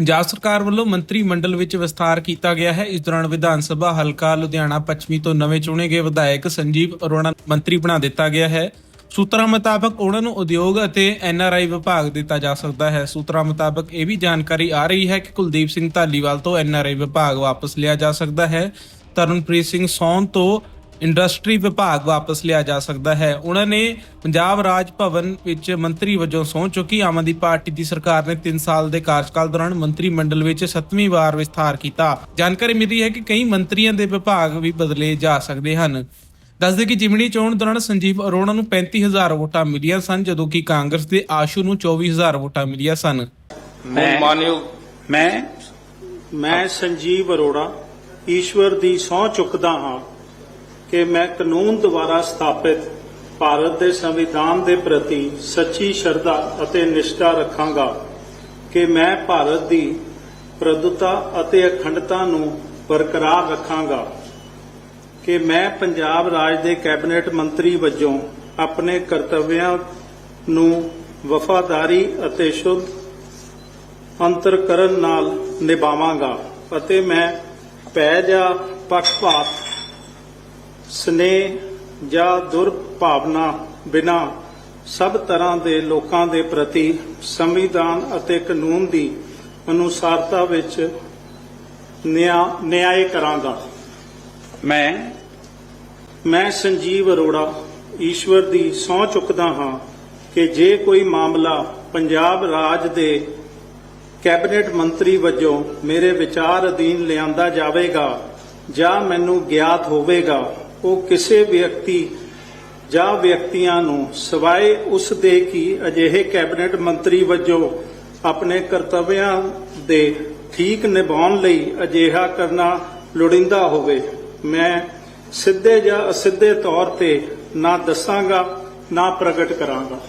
ਪੰਜਾਬ ਸਰਕਾਰ ਵੱਲੋਂ ਮੰਤਰੀ ਮੰਡਲ ਵਿੱਚ ਵਿਸਥਾਰ ਕੀਤਾ ਗਿਆ ਹੈ। ਇਸ ਦੌਰਾਨ ਵਿਧਾਨ ਸਭਾ ਹਲਕਾ ਲੁਧਿਆਣਾ ਪੱਛਮੀ ਤੋਂ ਨਵੇਂ ਚੁਣੇ ਗਏ ਵਿਧਾਇਕ ਸੰਜੀਵ ਅਰੋੜਾ ਮੰਤਰੀ ਬਣਾ ਦਿੱਤਾ ਗਿਆ ਹੈ। ਸੂਤਰਾਂ ਮੁਤਾਬਕ ਉਹਨਾਂ ਨੂੰ ਉਦਯੋਗ ਅਤੇ ਐਨਆਰਆਈ ਵਿਭਾਗ ਦਿੱਤਾ ਜਾ ਸਕਦਾ ਹੈ। ਸੂਤਰਾਂ ਮੁਤਾਬਕ ਇਹ ਵੀ ਜਾਣਕਾਰੀ ਆ ਰਹੀ ਹੈ ਕਿ ਕੁਲਦੀਪ ਸਿੰਘ ਧਾਲੀਵਾਲ ਤੋਂ ਐਨਆਰਆਈ ਵਿਭਾਗ ਵਾਪਸ ਲਿਆ ਜਾ ਸਕਦਾ ਹੈ। ਤਰਨਪ੍ਰੀਤ ਸਿੰਘ ਸੌਨ ਤੋਂ ਇੰਡਸਟਰੀ ਵਿਭਾਗ ਵਾਪਸ ਲਿਆ ਜਾ ਸਕਦਾ ਹੈ। ਉਹਨਾਂ ਨੇ ਪੰਜਾਬ ਰਾਜ ਭਵਨ ਵਿੱਚ ਮੰਤਰੀ ਵਜੋਂ ਸਹੁੰ ਚੁੱਕੀ। ਆਮ ਆਦਮੀ ਪਾਰਟੀ ਦੀ ਸਰਕਾਰ ਨੇ 3 ਸਾਲ ਦੇ ਕਾਰਜਕਾਲ ਦੌਰਾਨ ਮੰਤਰੀ ਮੰਡਲ ਵਿੱਚ 7ਵੀਂ ਵਾਰ ਵਿਸਥਾਰ ਕੀਤਾ। ਜਾਣਕਾਰੀ ਮਿਲੀ ਹੈ ਕਿ ਕਈ ਮੰਤਰੀਆਂ ਦੇ ਵਿਭਾਗ ਵੀ ਬਦਲੇ ਜਾ ਸਕਦੇ ਹਨ। ਦੱਸਦੇ ਕਿ ਜਿਮਣੀ ਚੋਣ ਦੌਰਾਨ ਸੰਜੀਵ ਅਰੋੜਾ ਨੂੰ 35000 ਵੋਟਾਂ ਮਿਲੀਆਂ ਸਨ ਜਦੋਂ ਕਿ ਕਾਂਗਰਸ ਦੇ ਆਸ਼ੂ ਨੂੰ 24000 ਵੋਟਾਂ ਮਿਲੀਆਂ ਸਨ। ਮੈਂ ਮਾਨਯੋਗ ਮੈਂ ਮੈਂ ਸੰਜੀਵ ਅਰੋੜਾ ਈਸ਼ਵਰ ਦੀ ਸਹੁੰ ਚੁੱਕਦਾ ਹਾਂ। ਕਿ ਮੈਂ ਕਾਨੂੰਨ ਦੁਆਰਾ ਸਥਾਪਿਤ ਭਾਰਤ ਦੇ ਸੰਵਿਧਾਨ ਦੇ ਪ੍ਰਤੀ ਸੱਚੀ ਸ਼ਰਧਾ ਅਤੇ ਨਿਸ਼ਠਾ ਰੱਖਾਂਗਾ ਕਿ ਮੈਂ ਭਾਰਤ ਦੀ ਪ੍ਰਭੁਤਾ ਅਤੇ ਅਖੰਡਤਾ ਨੂੰ ਬਰਕਰਾਰ ਰੱਖਾਂਗਾ ਕਿ ਮੈਂ ਪੰਜਾਬ ਰਾਜ ਦੇ ਕੈਬਨਿਟ ਮੰਤਰੀ ਵਜੋਂ ਆਪਣੇ ਕਰਤੱਵਿਆਂ ਨੂੰ ਵਫਾਦਾਰੀ ਅਤੇ ਸ਼ੁੱਧ ਅੰਤਰਕਰਨ ਨਾਲ ਨਿਭਾਵਾਂਗਾ ਅਤੇ ਮੈਂ ਪੈ ਜਾ ਪੱਖਪਾਤ ਸਨੇਹ ਜਾਂ ਦੁਰਭਾਵਨਾ ਬਿਨਾ ਸਭ ਤਰ੍ਹਾਂ ਦੇ ਲੋਕਾਂ ਦੇ ਪ੍ਰਤੀ ਸੰਵਿਧਾਨ ਅਤੇ ਕਾਨੂੰਨ ਦੀ ਅਨੁਸਾਰਤਾ ਵਿੱਚ ਨਿਆਂ ਕਰਾਂਗਾ। ਮੈਂ ਮੈਂ ਸੰਜੀਵ ਅਰੋੜਾ ਈਸ਼ਵਰ ਦੀ ਸਹੁੰ ਚੁੱਕਦਾ ਹਾਂ ਕਿ ਜੇ ਕੋਈ ਮਾਮਲਾ ਪੰਜਾਬ ਰਾਜ ਦੇ ਕੈਬਨਿਟ ਮੰਤਰੀ ਵਜੋਂ ਮੇਰੇ ਵਿਚਾਰ ਅਧੀਨ ਲਿਆਂਦਾ ਜਾਵੇਗਾ ਜਾਂ ਮੈਨੂੰ ਗਿਆਤ ਹੋਵੇਗਾ ਉਹ ਕਿਸੇ ਵਿਅਕਤੀ ਜਾਂ ਵਿਅਕਤੀਆਂ ਨੂੰ ਸਿਵਾਏ ਉਸ ਦੇ ਕੀ ਅਜਿਹੇ ਕੈਬਨਿਟ ਮੰਤਰੀ ਵਜੋਂ ਆਪਣੇ ਕਰਤੱਵਿਆਂ ਦੇ ਠੀਕ ਨਿਭਾਉਣ ਲਈ ਅਜਿਹਾ ਕਰਨਾ ਲੋੜੀਂਦਾ ਹੋਵੇ। ਮੈਂ ਸਿੱਧੇ ਜਾਂ ਅਸਿੱਧੇ ਤੌਰ ਤੇ ਨਾ ਦੱਸਾਂਗਾ, ਨਾ ਪ੍ਰਗਟ ਕਰਾਂਗਾ।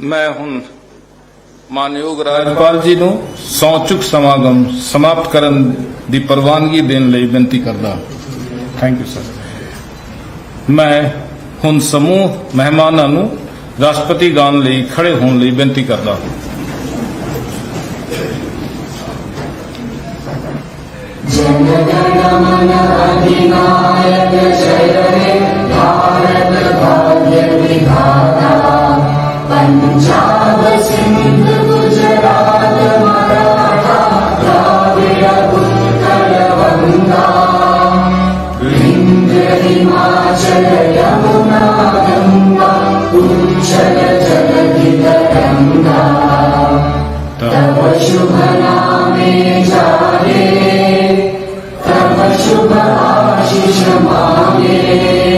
ਮੈਂ ਹੁਣ ਮਾਨਯੋਗ ਰਾਜਪਾਲ ਜੀ ਨੂੰ ਸੌਚੁਕ ਸਮਾਗਮ ਸਮਾਪਤ ਕਰਨ ਦੀ ਪ੍ਰਵਾਨਗੀ ਦੇਣ ਲਈ ਬੇਨਤੀ ਕਰਦਾ ਥੈਂਕ ਯੂ ਸਰ ਮੈਂ ਹੁਣ ਸਮੂਹ ਮਹਿਮਾਨਾਂ ਨੂੰ ਰਾਸ਼ਟਰਪਤੀ ਗਾਨ ਲਈ ਖੜੇ ਹੋਣ ਲਈ ਬੇਨਤੀ ਕਰਦਾ ਹਾਂ पंजाब शुभनामे जाने तव शुभ आशिष तपशुभराशिषमाने